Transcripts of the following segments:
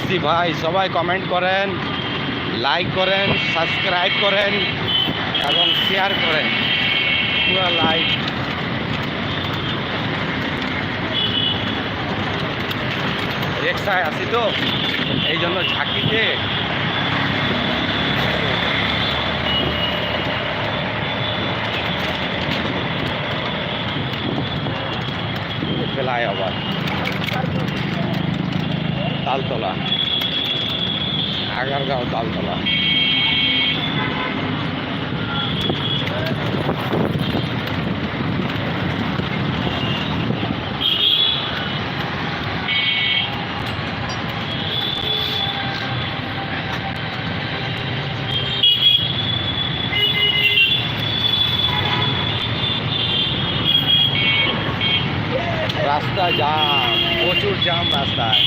আসছি ভাই, সবাই কমেন্ট করেন লাইক করেন সাবস্ক্রাইব করেন এবং শেয়ার করেন। পুরো লাইক রিক্সায় আসি তো, এই জন্য ঝাঁকিতে। ফেলায় আবার। তালতলা। আগারগাঁও তালতলা রাস্তা জাম প্রচুর জাম রাস্তায়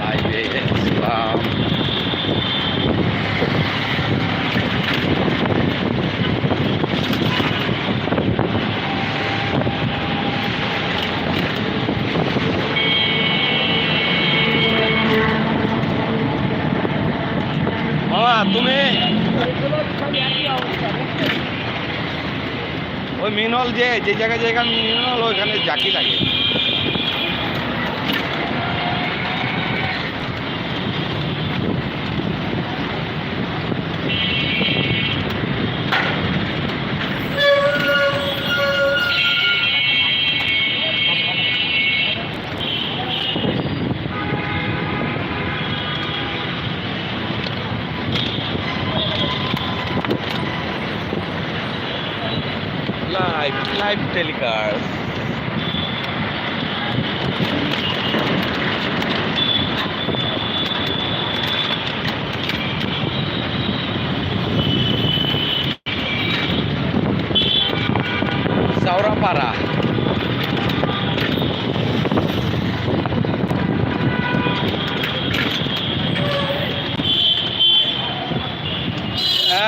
লাইভে ইসলাম মামা তুমি? ওই মিনল যে যে জায়গায় জায়গা মিনল ওইখানে জাকি লাগে লাইভ লাইভ টেলিকাস্ট সাউরাপাড়া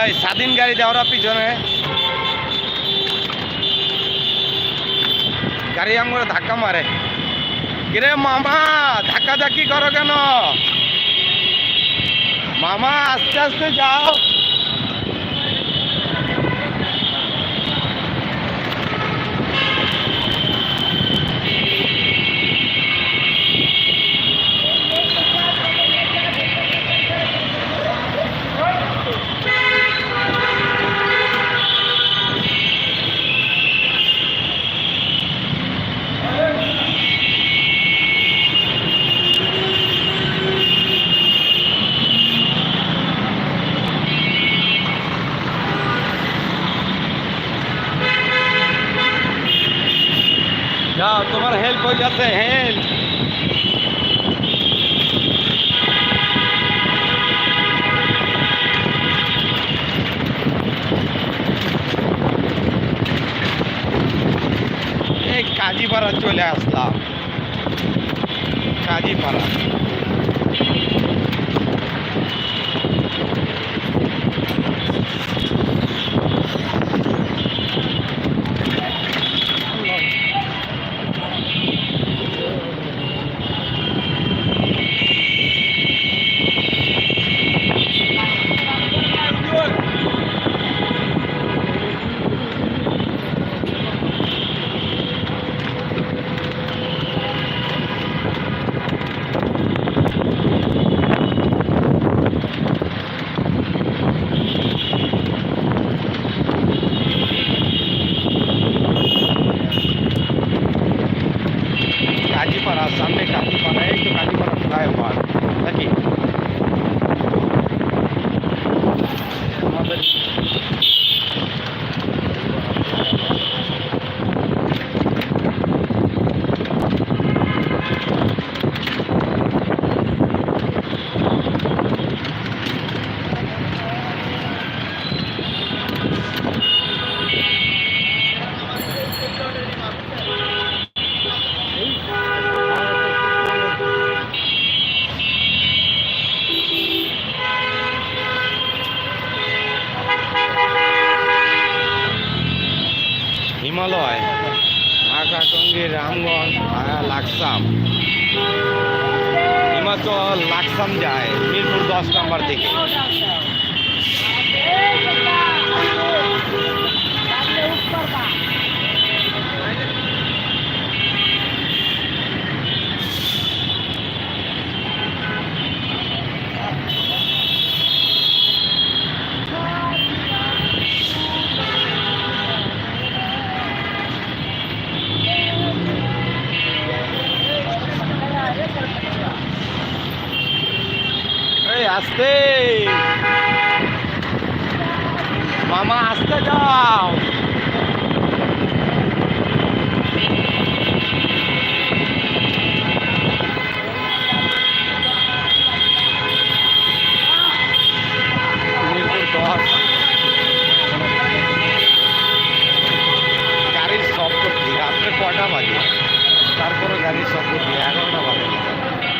এই স্বাধীন গাড়ি দেওয়ার পিছনে। গাড়ি আমার ধাক্কা মারে। কিরে মামা ধাক্কা ধাক্কি করো কেন? মামা, আস্তে আস্তে যাও। তোমার হেল্প হয়ে যাচ্ছে হেল্প এই কাজীপাড়া চলে আসলাম। কাজীপাড়া সামনে কাজীপাড়া এই তো কাজীপাড়া ফ্লাইওভার নাকি আমাদের হিমালয় ঢাকা টঙ্গী রামগঞ্জ ভায়া লাকসাম হিমাচল লাকসাম যায় মিরপুর দশ নম্বর থেকে এই আসতে। মামা, আসতে যাও। গাড়ির শব্দ রাত্রে কটা বাজে? তারপরে গাড়ির শব্দ কি? এগারোটা বাজে।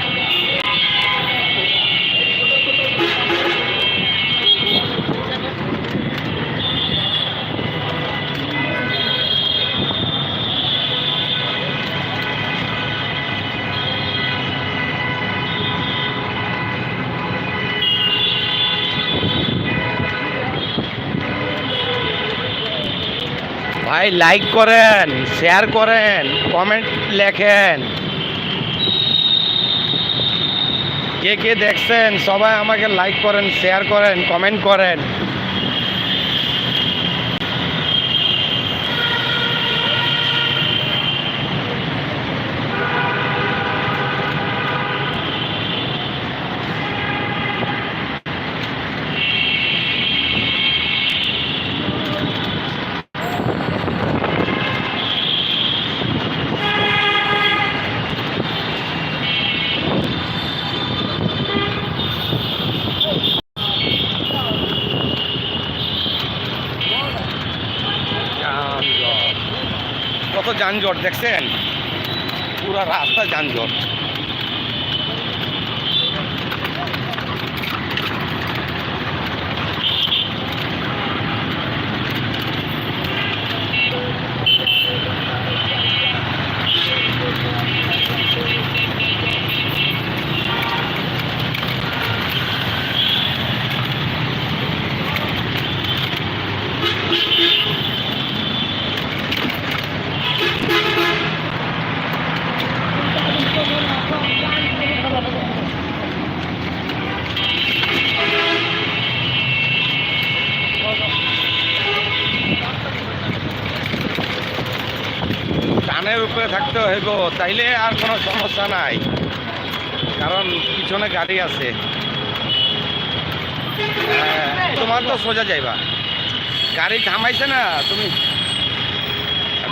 ভাই লাইক করেন শেয়ার করেন কমেন্ট লেখেন। কে কে দেখছেন, সবাই আমাকে লাইক করেন শেয়ার করেন কমেন্ট করেন যানজট কত যানজট দেখছেন? পুরো রাস্তা যানজট। উপরে থাকতে হইব, তাইলে আর কোনো সমস্যা নাই। কারণ পিছনে গাড়ি আছে। তোমার তো সোজা যাইবা। গাড়ি থামাইছে না, তুমি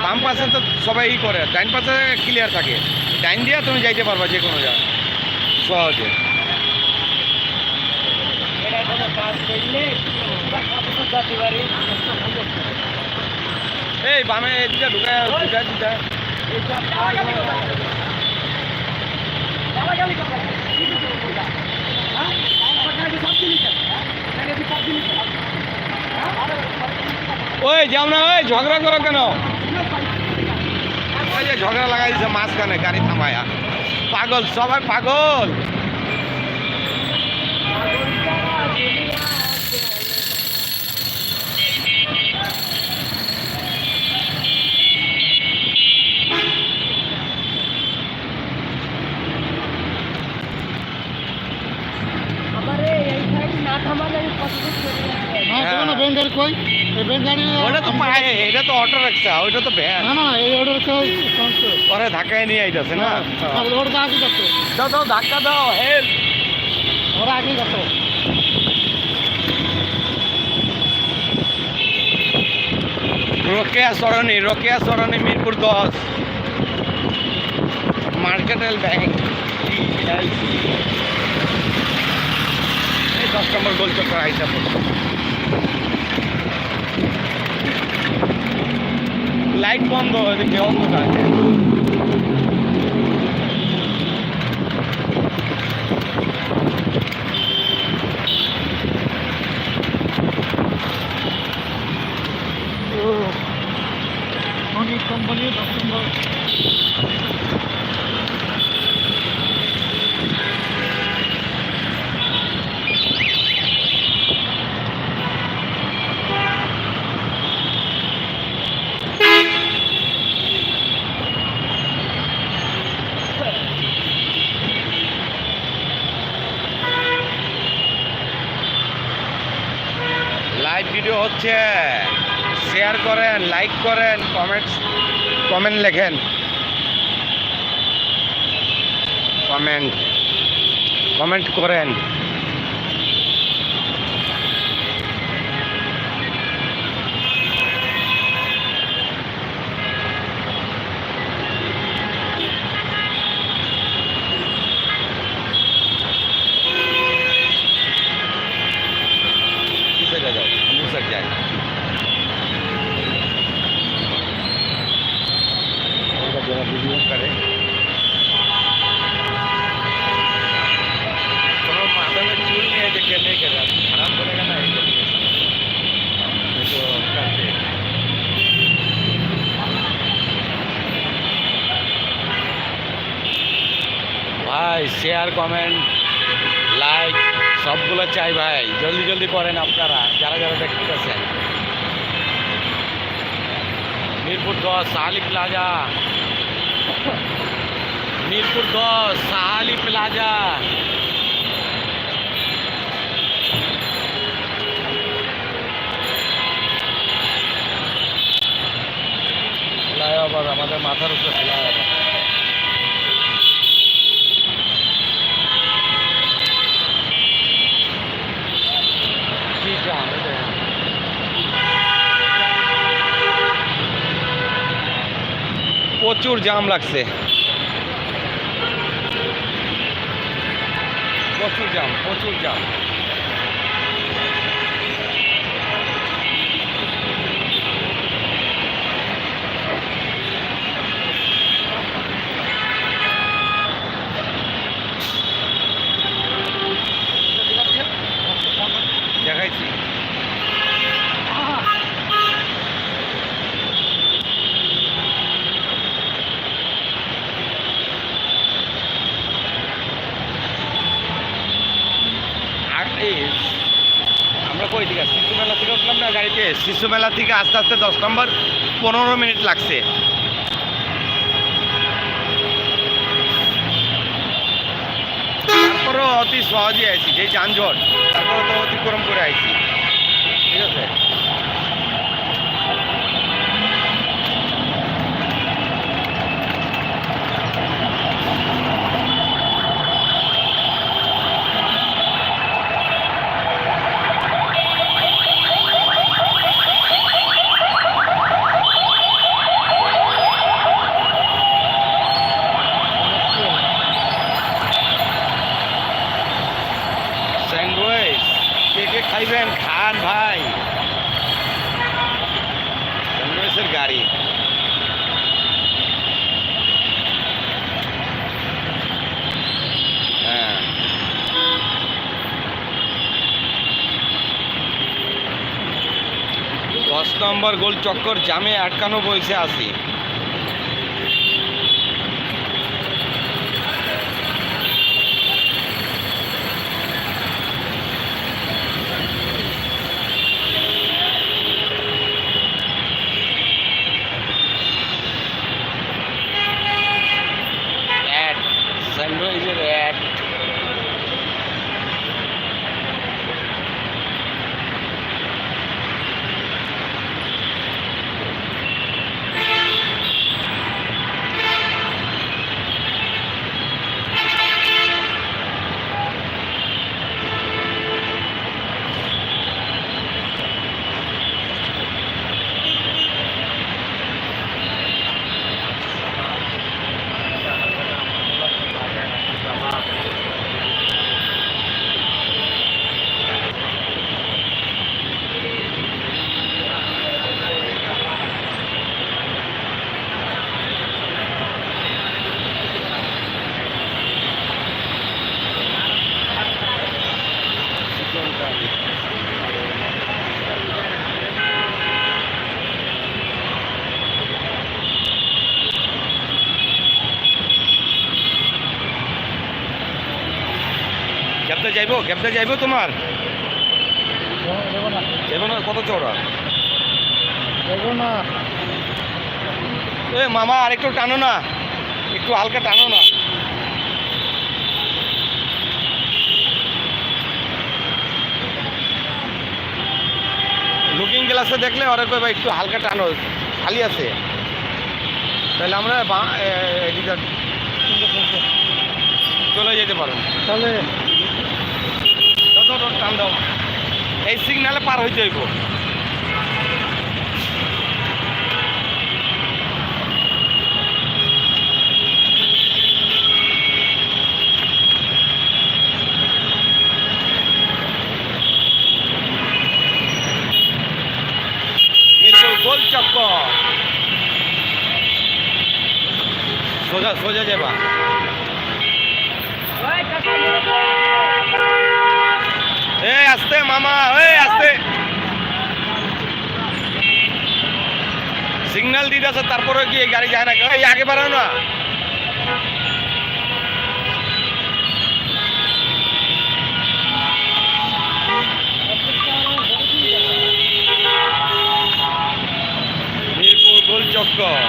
বাম পাশে তো সবাই ই করে, ডাইন পাশে ক্লিয়ার থাকে। ডাইন দিয়ে তুমি যাইতে পারবা যে কোনো জায়গায়, সহজে। এই বামে এদিকে ঢুকায় ঢুকায়। ওই যাও না, ওই ঝগড়া করো কেন? ওই যে ঝগড়া লাগাই দিছে মাঝখানে, গাড়ি থামায়া। পাগল, সবাই পাগল। হ্যাঁ। হ্যাঁ। কই? ওটা তো পায়ে এটা তো অটো রিক্সা ওইটা তো ভ্যান না না এই অর্ডার কই পরে ধাক্কায় নিয়ে আইতেছে না? ওটা আগে যাচ্ছে। দাও দাও ধাক্কা দাও হেল্প ওরা আগে যাচ্ছে। রোকেয়া সরণি রোকেয়া সরণি মিরপুর দশ। মার্কেটাল ব্যাংক এই দশ নম্বর গোল চক্কর আইসা লাইট বন্ধ এদিকে অন্ধকার অনেক কোম্পানি দশ নম্বর লাইভ ভিডিও হচ্ছে শেয়ার করেন লাইক করেন কমেন্ট কমেন্ট লেখেন কমেন্ট কমেন্ট করেন আমাদের মাথার উপরে ফ্লাইওভার কি জাম এটা? প্রচুর জাম লাগছে প্রচুর জাম প্রচুর জাম দেখাইছি আর এই আমরা কই থেকে শিশু মেলা থেকে উঠলাম না গাড়িতে শিশু মেলা থেকে আস্তে আস্তে দশ নম্বর, পনেরো মিনিট লাগছে। তারপরেও অতি সহজে আইসি যে যানজট তারপরে তো অতিক্রম করে আইছি। ঠিক আছে? নম্বর গোল চক্কর জামে আটকানো বইছে আছি অ্যাড সানরাইজের অ্যাড ক্যাবটা যাইবো? ক্যাবটা যাইবো তোমার? দেবো না কত চড়া দেবো না। এ মামা আর একটু টানো না। একটু হালকা টানো না। লুকিং গ্লাসে দেখলে ওরা কই ভাই একটু হালকা টানো খালি আছে। তাহলে আমরা চলে যেতে পারেন তাহলে দাও, দাও, দাও, টান দাও। এই সিগনালে পার গোল চক্কর। সোজা সোজা যাবা এই আস্তে মামা, এই আস্তে সিগন্যাল দিতেছে তারপরে কি গাড়ি যায় না? এই আগে বাড়াও না। মিরপুর গোল চক্কর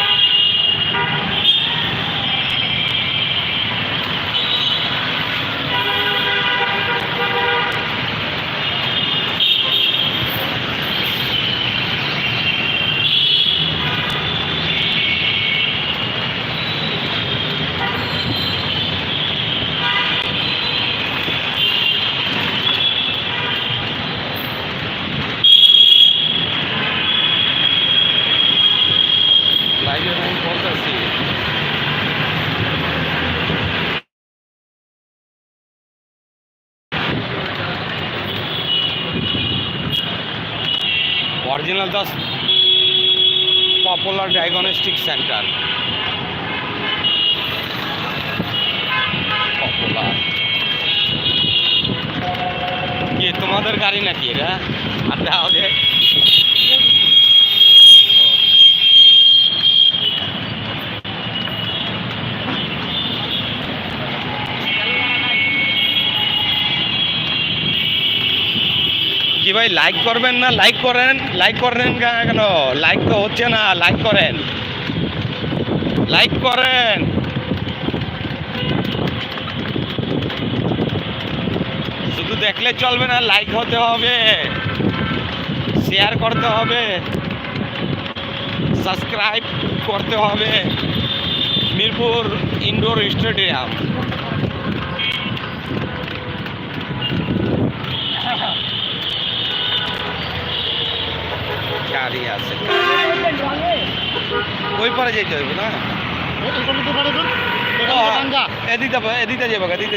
লাইভে আমি বলতেছি original Das Popular Diagnostic Centre Popular কি তোমাদের গাড়ি নাকি এটা আর দাও কি ভাই লাইক করবেন না? লাইক করেন লাইক করেন কেন? লাইক তো হচ্ছে না লাইক করেন। লাইক করেন। শুধু দেখলে চলবে না লাইক হতে হবে। শেয়ার করতে হবে। সাবস্ক্রাইব করতে হবে। মিরপুর ইনডোর স্টেডিয়াম গাড়ি আছে। ওই পারে যেতে হইব, না?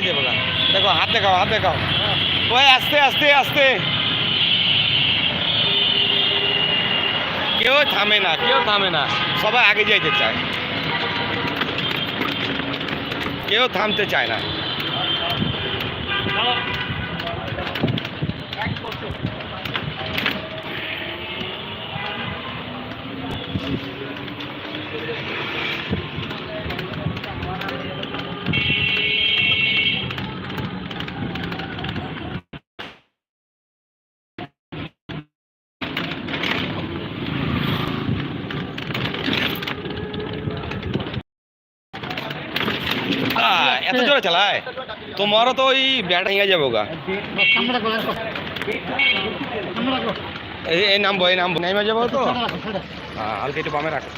যাব দেখো, হাত দেখাও হাত দেখাও। ওই, আস্তে আস্তে আস্তে। কেউ থামে না, কেউ থামে না। সবাই আগে যাইতে চায়। কেউ থামতে চায় না। এত জোরে চালায়? তোমারও তো ওই ব্যাটা হয়ে যাব গা এই নামবো এই নামবো। নেমে যাব তো? হালকা একটু বামে রাখো।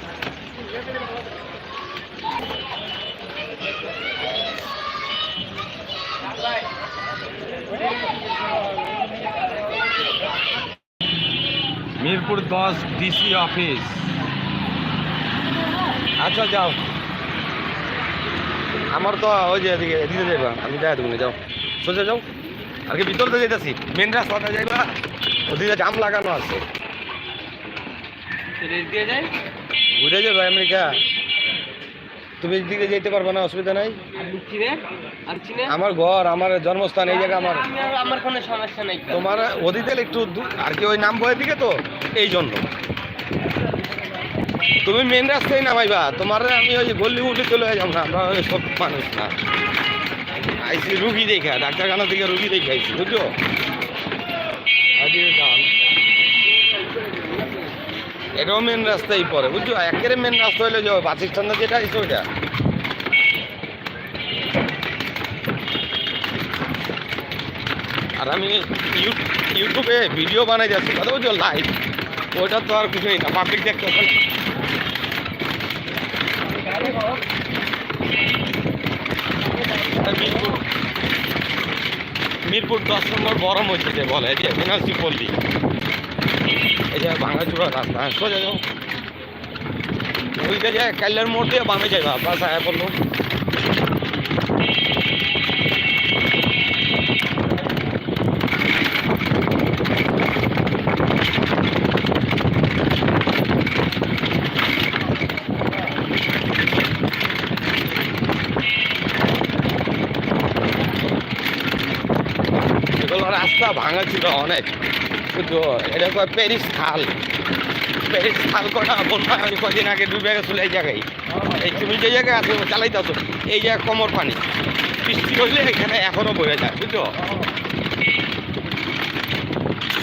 মিরপুর দশ ডিসি অফিস। আচ্ছা যাও। আমার তো ওই যে এদিকে এদিকে যাইবা আমি যাই তুমি যাও। সোজা যাও। আর কি ভিতরতে যাইতেছি মেন রাস্তাতে যাইবা ওদিকে জাম লাগানো আছে। ঘুরে যাবে আমেরিকা। তুমি এদিকে যেতে পারবে না অসুবিধা নাই। আমার ঘর আমার জন্মস্থান এই জায়গা আমার। আমার কোনো সমস্যা নাই। তোমার ওদিকে একটু আর কি ওই নাম বইয়ের দিকে তো? এই জন্য। তুমি মেন রাস্তায় নামাইবা তোমার আমি ওই গল্লি উঠে চলে যাব না, আমরা সব মানুষ না। আইসি রুগী দেখা, ডাক্তারখানা থেকে রুগী দেখে আইসি বুঝছ? এটাও মেন রাস্তায় পরে বুঝছ? একেবারে মেন রাস্তা হইলে যাব বাস স্ট্যান্ডে যেটা আছে ওইটা। আর আমি ইউ- ইউটিউবে ভিডিও বানাই যাচ্ছি, কথা বলছো? লাইভ ওইটা তো আর কিছুই না পাবলিক দেখতে হবে না। এটা মিরপুর মিরপুর দশ নম্বর বড় মসজিদে বলে, যে মিনাসি পল্লী। এই যে ভাঙাচুরা রাস্তা, সোজা যাও। ওইটা যে কাল্লার মোড় দিয়ে বামে যাইবা বাস আয়া পড়ল এগুলো ভাঙা ছিল অনেক। কিন্তু এটা কয় প্যারিস খাল। প্যারিস খাল কটা বলবা ওই কদিন আগে ডুবে গেছিল এই জায়গায়। এই তুমি যে জায়গায় আছো, চালাইতেছো, এই জায়গায় কমর পানি। বৃষ্টি হইলে এখানে এখনও বয়ে যায়, বুঝছ?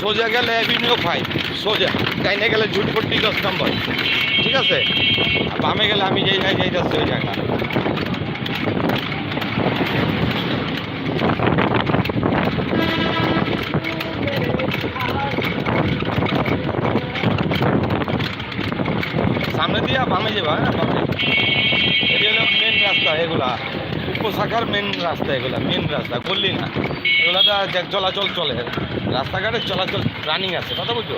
সোজা গেলে অ্যাভিনিউ ফাইভ সোজা। ডাইনে গেলে ঝুটপট্টি দশ নম্বর। ঠিক আছে? বামে গেলে আমি যেই জায়গায় যাইতেছি, ওই জায়গা সামনে দিয়ে বামে যাবা হ্যাঁ এটা হলো মেন রাস্তা, এগুলা। উপশাখার মেন রাস্তা এগুলা মেন রাস্তা গল্লি না। এগুলা চলাচল চলে। রাস্তাঘাটে চলাচল রানিং আছে, কথা বুঝছ?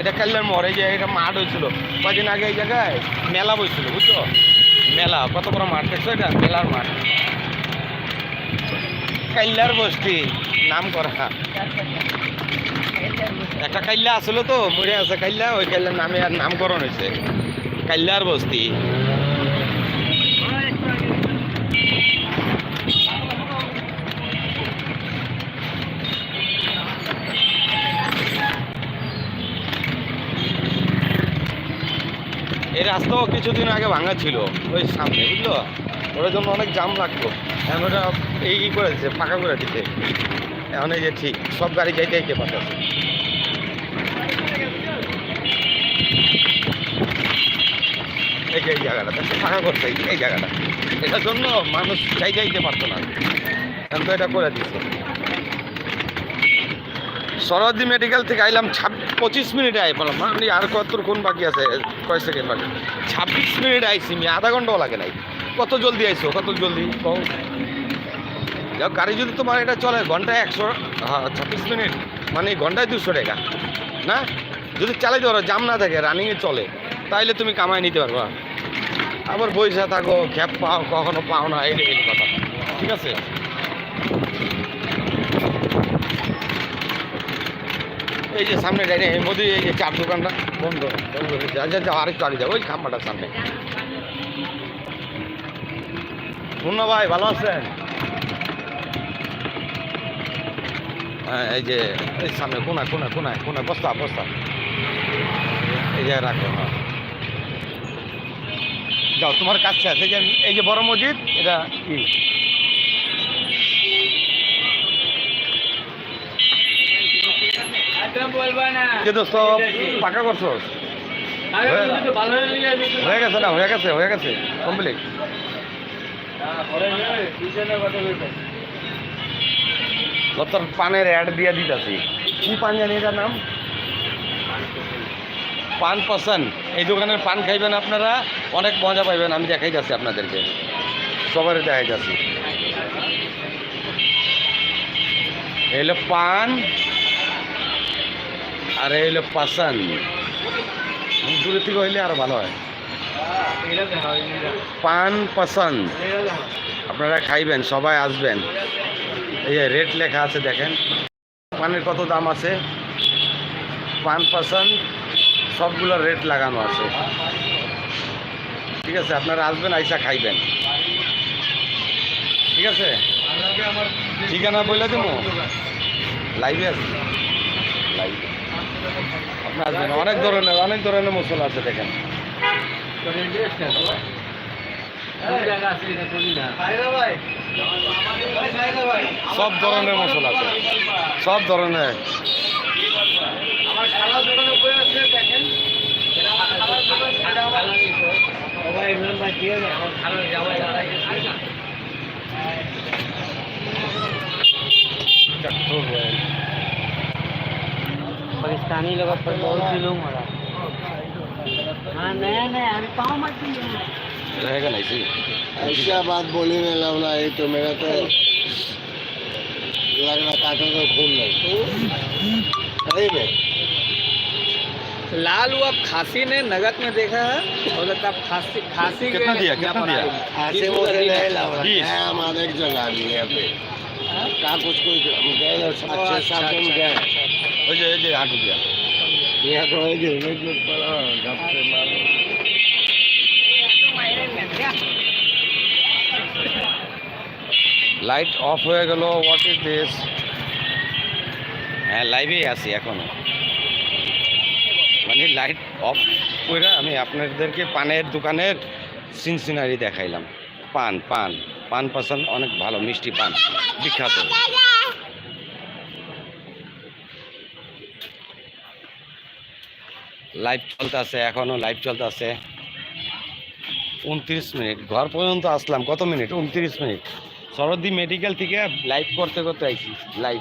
এটা কাল্লার মরে যে এটা মাঠ হয়েছিল। কদিন আগে এই জায়গায় মেলা বসছিল বুঝছ? মেলা, কত বড় মাঠ, দেখছ এটা? মেলার মাঠ। কাল্লার বস্তি নাম করা। একটা কাইল্লা আসলো তো মরে আছে কাইল্লা, ওই কাইল্লার নামে আর নামকরণ হয়েছে কাইল্লার বস্তি। এই রাস্তাও কিছুদিন আগে ভাঙা ছিল, ওই সামনে, বুঝলো? ওটার জন্য অনেক জাম লাগতো। এখন ওটা এই করে দিচ্ছে ফাঁকা করে দিতে এখন এই যে ঠিক, সব গাড়ি যাইতে যাইতে পারতেছে। এই যে, এই জায়গাটা ফাঁকা করছে এই- জায়গাটা। এটার জন্য মানুষ যাইতে যাইতে পারতো না। এখন তো এটা করে দিচ্ছে সরদি মেডিকেল থেকে আইলাম, ছাব পঁচিশ মিনিটে আই বললাম আমি আর কতক্ষণ বাকি আছে? কয় সেকেন্ড বাকি? ছাব্বিশ মিনিট আইসি আমি, আধা ঘন্টাও লাগে নাই। কত জলদি আইসো কত জলদি? কও। যাও, গাড়ি যদি তোমার এটা চলে, ঘন্টায় একশো হ্যাঁ ছাব্বিশ মিনিট। মানে ঘন্টায় দুশো টাকা। না? যদি চালাইতে পারো জাম না থাকে রানিংয়ে চলে, তাইলে তুমি কামাই নিতে পারবা। আবার বইসা থাকো, খ্যাপ পাও, কখনো পাও না, এই কথা। ঠিক আছে? এই যে সামনে ডাইনে, এই মোদি, এই যে চার দোকানটা, বন্ধ বন্ধ হয়েছে আচ্ছা আচ্ছা আরেকটু আগে যাব ওই খাম্বাটার সামনে। মুন্না ভাই, ভালো আছেন? হ্যাঁ এই যে, এই সামনে কোনা কোনা কোনায় কোনা বস্তা বস্তা। এই জায়গায় রাখো হ্যাঁ। যাও তোমার কাছে আছে যে এই যে বড় মসজিদ এটা কি? দোস্ত পাকা করছ হয়ে গেছে না হয়ে গেছে হয়ে গেছে কমপ্লিট তোর পানের অ্যাড দিয়ে দিতেছি। কি পান জানি এটার নাম? পান পছন্দ। এই দোকানের পান খাইবেন আপনারা, অনেক মজা পাইবেন, আমি দেখাই যাচ্ছি আপনাদেরকে। সবারই দেখাই যাচ্ছি। এই হলো পান, আর এই হলো পাসান দূরে থেকে হইলে আরও ভালো হয়। পান পছন্দ। আপনারা খাইবেন, সবাই আসবেন। এই যে রেট লেখা আছে, দেখেন। পানের কত দাম আছে? পান পাসান সবগুলো রেট লাগানো আছে। ঠিক আছে, আপনারা আসবেন, আইসা খাইবেন। ঠিক আছে? ঠিকানা বলে দেবো লাইভে আছে। লাইভে। আপনার আসবেন, অনেক ধরনের অনেক ধরনের মশলা আছে, দেখেন। সব ধরনের মশলা আছে। সব ধরনের। पाकिस्तानी लोगों पर बहुत जुलूम हो रहा हाँ नया नया अभी पाँव मत रहेगा नहीं सी ऐसा बात बोली नहीं लवला ये तो मेरा तो लग रहा काटों का खून नहीं। सही में? लाल हुआ खांसी ने नगद में देखा है और लगता है खांसी खांसी के कितना दिया? कितना दिया? ऐसे मुझे नहीं लवला बीस। है हमारे एक जगह भी यहाँ पे का कुछ कुछ हम गए ना सात छः सात दिन गए ওই যে এই যে হাঁটু দিয়া यहाँ तो है हेलमेट में पड़ा गप से मारो লাইট অফ হয়ে গেল হোয়াট ইজ দিস হ্যাঁ লাইভেই আছি এখনো মানে লাইট অফ করে আমি আপনাদেরকে পানের দোকানের সিনসিনারি দেখাইলাম। পান পান পান পছন্দ, অনেক ভালো, মিষ্টি পান। বিখ্যাত। লাইভ চলতে আছে এখনও লাইভ চলতে আছে উনত্রিশ মিনিট। ঘর পর্যন্ত আসলাম। কত মিনিট? উনত্রিশ মিনিট। সরদি মেডিকেল থেকে লাইভ করতে করতে আইছি। লাইভ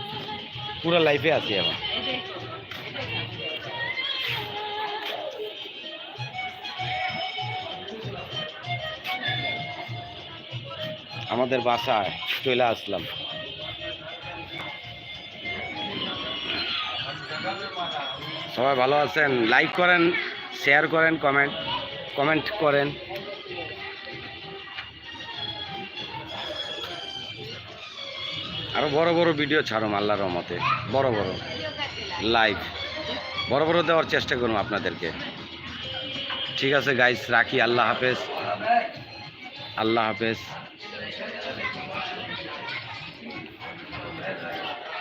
পুরো লাইফে আছি এখন। আমাদের বাসায় চলে আসলাম। সবাই ভালো আছেন? লাইক করেন শেয়ার করেন কমেন্ট কমেন্ট করেন। আরও বড় বড় ভিডিও ছাড়ো আল্লাহর রহমতে। বড় বড় লাইভ বড় বড় দেওয়ার চেষ্টা করুন আপনাদেরকে। ঠিক আছে গাইস রাখি। আল্লাহ হাফেজ। আল্লাহ হাফেজ।